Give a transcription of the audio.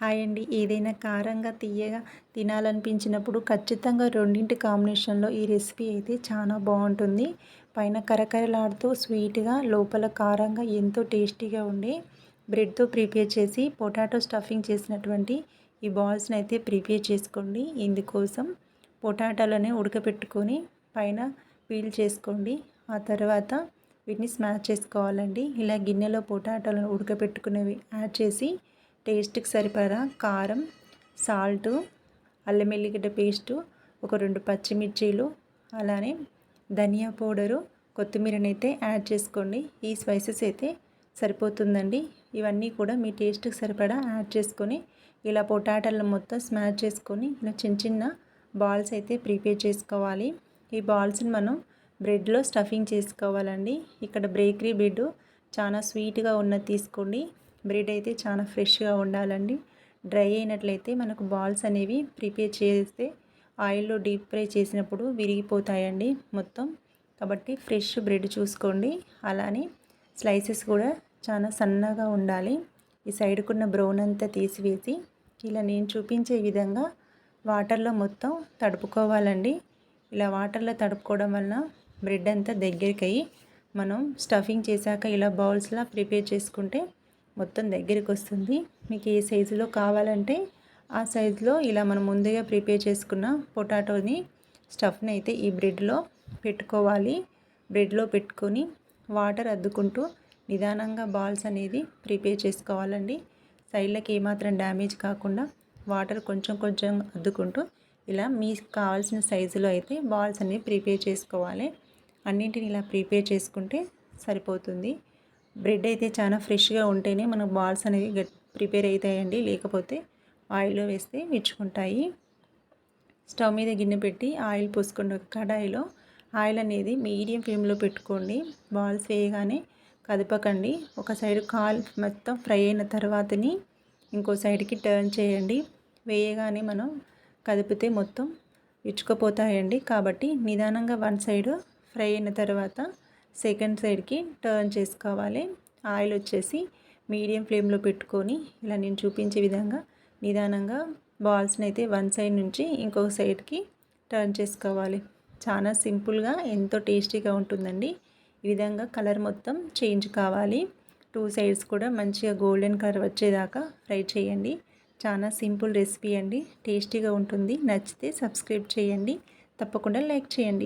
Hi అండి. ఏదైనా కారంగా తీయగా తినాలనిపించినప్పుడు ఖచ్చితంగా రెండింటి కాంబినేషన్లో ఈ రెసిపీ అయితే చాలా బాగుంటుంది. పైన కరకరలాడుతూ స్వీట్గా లోపల కారంగా ఎంతో టేస్టీగా ఉండే బ్రెడ్తో ప్రిపేర్ చేసి పొటాటో స్టఫింగ్ చేసినటువంటి ఈ బాల్స్ని అయితే ప్రిపేర్ చేసుకోండి. ఇందుకోసం పొటాటోలనే ఉడకపెట్టుకొని పైన పీల్ చేసుకోండి. ఆ తర్వాత వీటిని స్మాష్ చేసుకోవాలండి. ఇలా గిన్నెలో పొటాటోలను ఉడకపెట్టుకునేవి యాడ్ చేసి టేస్ట్కి సరిపడా కారం సాల్టు అల్లం ఎల్లిగడ్డ పేస్టు ఒక రెండు పచ్చిమిర్చీలు అలానే ధనియా పౌడరు కొత్తిమీరనైతే యాడ్ చేసుకోండి. ఈ స్పైసెస్ అయితే సరిపోతుందండి. ఇవన్నీ కూడా మీ టేస్ట్కి సరిపడా యాడ్ చేసుకొని ఇలా పొటాటోలను మొత్తం స్మాష్ చేసుకొని ఇలా చిన్న చిన్న బాల్స్ అయితే ప్రిపేర్ చేసుకోవాలి. ఈ బాల్స్ని మనం బ్రెడ్లో స్టఫింగ్ చేసుకోవాలండి. ఇక్కడ బేకరీ బ్రెడ్ చాలా స్వీట్గా ఉన్నది తీసుకోండి. బ్రెడ్ అయితే చాలా ఫ్రెష్గా ఉండాలండి. డ్రై అయినట్లయితే మనకు బాల్స్ అనేవి ప్రిపేర్ చేస్తే ఆయిల్లో డీప్ ఫ్రై చేసినప్పుడు విరిగిపోతాయండి మొత్తం. కాబట్టి ఫ్రెష్ బ్రెడ్ చూసుకోండి. అలానే స్లైసెస్ కూడా చాలా సన్నగా ఉండాలి. ఈ సైడ్కున్న బ్రౌన్ అంతా తీసివేసి ఇలా నేను చూపించే విధంగా వాటర్లో మొత్తం తడుపుకోవాలండి. ఇలా వాటర్లో తడుపుకోవడం వలన బ్రెడ్ అంతా దగ్గరికి అయ్యి మనం స్టఫింగ్ చేశాక ఇలా బౌల్స్లా ప్రిపేర్ చేసుకుంటే మొత్తం దగ్గరికి వస్తుంది మీకు ఏ సైజులో కావాలంటే ఆ సైజులో ఇలా మనం ముందుగా ప్రిపేర్ చేసుకున్న పొటాటోని స్టఫ్ని అయితే ఈ బ్రెడ్లో పెట్టుకోవాలి. బ్రెడ్లో పెట్టుకొని వాటర్ అద్దుకుంటూ నిదానంగా బాల్స్ అనేది ప్రిపేర్ చేసుకోవాలండి. సైడ్లకి ఏమాత్రం డ్యామేజ్ కాకుండా వాటర్ కొంచెం కొంచెం అద్దుకుంటూ ఇలా మీకు కావాల్సిన సైజులో అయితే బాల్స్ అనేవి ప్రిపేర్ చేసుకోవాలి. అన్నింటిని ఇలా ప్రిపేర్ చేసుకుంటే సరిపోతుంది. బ్రెడ్ అయితే చాలా ఫ్రెష్గా ఉంటేనే మనకు బాల్స్ అనేవి ప్రిపేర్ అవుతాయండి. లేకపోతే ఆయిల్లో వేస్తే విచ్చుకుంటాయి స్టవ్ మీద గిన్నె పెట్టి ఆయిల్ పోసుకున్న కడాయిలో ఆయిల్ అనేది మీడియం ఫ్లేమ్లో పెట్టుకోండి. బాల్స్ వేయగానే కదపకండి. ఒక సైడ్ కాల్ మొత్తం ఫ్రై అయిన తర్వాతని ఇంకో సైడ్కి టర్న్ చేయండి. వేయగానే మనం కదిపితే మొత్తం విచ్చుకుపోతాయండి కాబట్టి నిదానంగా వన్ సైడ్ ఫ్రై అయిన తర్వాత సెకండ్ సైడ్కి టర్న్ చేసుకోవాలి. ఆయిల్ వచ్చేసి మీడియం ఫ్లేమ్లో పెట్టుకొని ఇలా నేను చూపించే విధంగా నిదానంగా బాల్స్ని అయితే వన్ సైడ్ నుంచి ఇంకొక సైడ్కి టర్న్ చేసుకోవాలి. చాలా సింపుల్గా ఎంతో టేస్టీగా ఉంటుందండి. ఈ విధంగా కలర్ మొత్తం చేంజ్ కావాలి. టూ సైడ్స్ కూడా మంచిగా గోల్డెన్ కలర్ వచ్చేదాకా ఫ్రై చేయండి. చాలా సింపుల్ రెసిపీ అండి. టేస్టీగా ఉంటుంది. నచ్చితే సబ్స్క్రైబ్ చేయండి. తప్పకుండా లైక్ చేయండి.